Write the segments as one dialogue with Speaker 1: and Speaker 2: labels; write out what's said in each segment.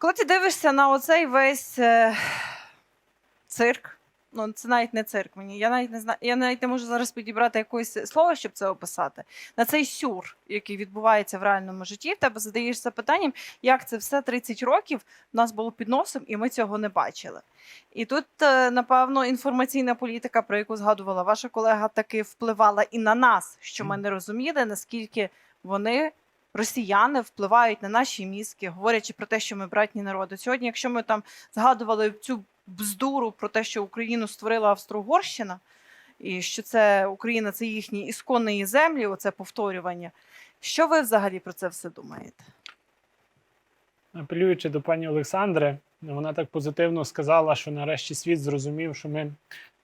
Speaker 1: Коли ти дивишся на оцей весь е, цирк, ну це навіть не цирк мені. Я навіть не знаю, я навіть не можу зараз підібрати якесь слово, щоб це описати. На цей сюр, який відбувається в реальному житті, в тебе задаєш запитанням, як це все 30 років в нас було під носом, і ми цього не бачили. І тут, е, напевно, інформаційна політика, про яку згадувала ваша колега, таки впливала і на нас, що ми не розуміли, наскільки вони росіяни впливають на наші мізки, говорячи про те, що ми братні народи. Сьогодні, якщо ми там згадували цю бздуру про те, що Україну створила Австро-Угорщина, і що це Україна це їхні ісконні землі, оце повторювання. Що ви взагалі про це все думаєте?
Speaker 2: Апелюючи до пані Олександри, вона так позитивно сказала, що нарешті світ зрозумів, що ми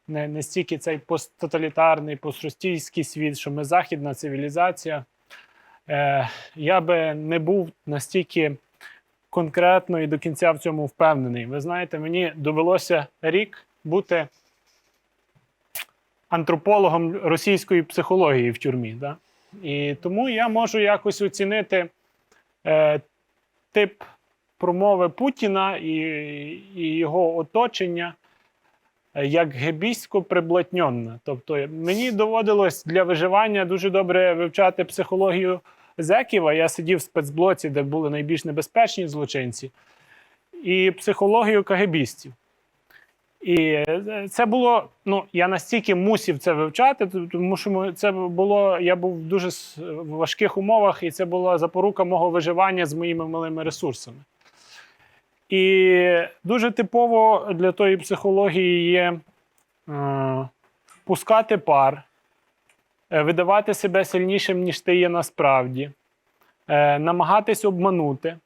Speaker 2: не, не стільки цей посттоталітарний, постростійський світ, що ми західна цивілізація. Е, я би не був настільки конкретно і до кінця в цьому впевнений. Ви знаєте, мені довелося рік бути антропологом російської психології в тюрмі. Да? І тому я можу якось оцінити е, тип промови Путіна і, і його оточення е, як гебістсько приблотньонне. Тобто мені доводилось для виживання дуже добре вивчати психологію зеків, а я сидів в спецблоці, де були найбільш небезпечні злочинці, і психологію кагебістів. І е, це було, ну, я настільки мусів це вивчати, тому що це було, я був в дуже важких умовах, і це була запорука мого виживання з моїми малими ресурсами. І дуже типово для тої психології є е, пускати пар, видавати себе сильнішим, ніж ти є насправді, е, намагатись обманути.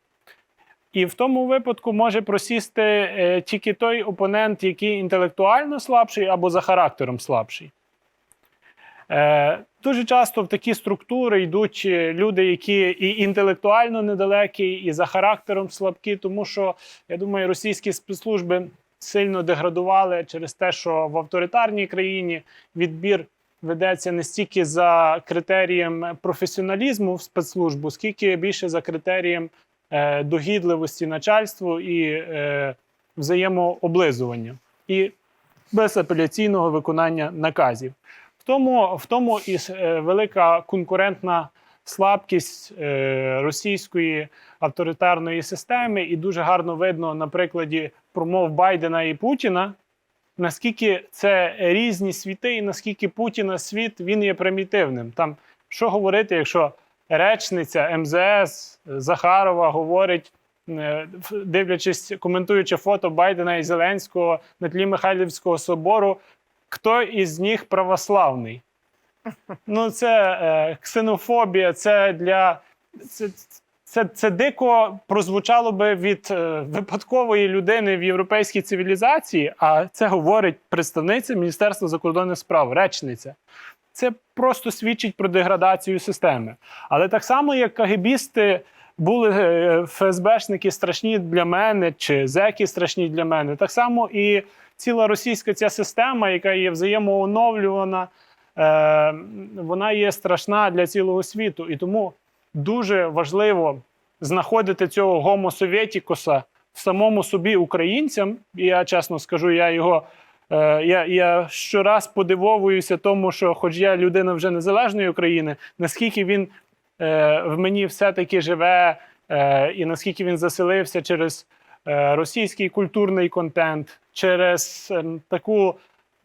Speaker 2: І в тому випадку може просісти е, тільки той опонент, який інтелектуально слабший або за характером слабший. Е, дуже часто в такі структури йдуть е, люди, які і інтелектуально недалекі, і за характером слабкі, тому що я думаю, російські спецслужби сильно деградували через те, що в авторитарній країні відбір ведеться не стільки за критерієм професіоналізму в спецслужбу, скільки більше за критерієм е, догідливості начальству і е, взаємооблизування і безапеляційного виконання наказів. В тому, в тому і е, велика конкурентна слабкість е, російської авторитарної системи, і дуже гарно видно на прикладі промов Байдена і Путіна, наскільки це різні світи, і наскільки Путіна світ він є примітивним. Там що говорити, якщо речниця МЗС Захарова говорить, е, дивлячись, коментуючи фото Байдена і Зеленського на тлі Михайлівського собору, хто із них православний? Ну, це е, ксенофобія, це для. Це, це, це дико прозвучало би від е, випадкової людини в європейській цивілізації, а це говорить представниця Міністерства закордонних справ, речниця. Це просто свідчить про деградацію системи. Але так само, як кагебісти були е, ФСБшники страшні для мене, чи зеки страшні для мене, так само і ціла російська ця система, яка є взаємооновлювана, е, вона є страшна для цілого світу. І тому дуже важливо знаходити цього гомо совєтікоса в самому собі українцям. І я чесно скажу, я його. е, Я, я щораз подивовуюся тому, що, хоч я людина вже незалежної України, наскільки він е, в мені все-таки живе, е, і наскільки він заселився через е, російський культурний контент, через е, таку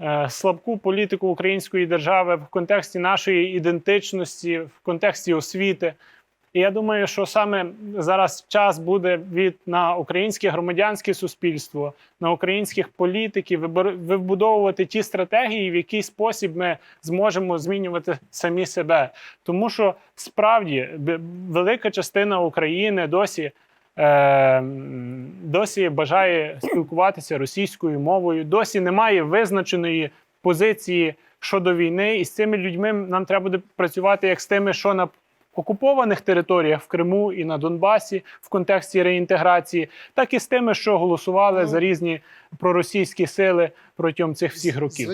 Speaker 2: е, слабку політику української держави в контексті нашої ідентичності, в контексті освіти. І я думаю, що саме зараз час буде від на українське громадянське суспільство, на українських політиків вибудовувати ті стратегії, в який спосіб ми зможемо змінювати самі себе. Тому що справді велика частина України досі. е, Досі бажає спілкуватися російською мовою, досі немає визначеної позиції щодо війни, і з цими людьми нам треба буде працювати як з тими, що на окупованих територіях в Криму і на Донбасі в контексті реінтеграції, так і з тими, що голосували
Speaker 3: Ну.
Speaker 2: за різні проросійські сили протягом цих всіх років.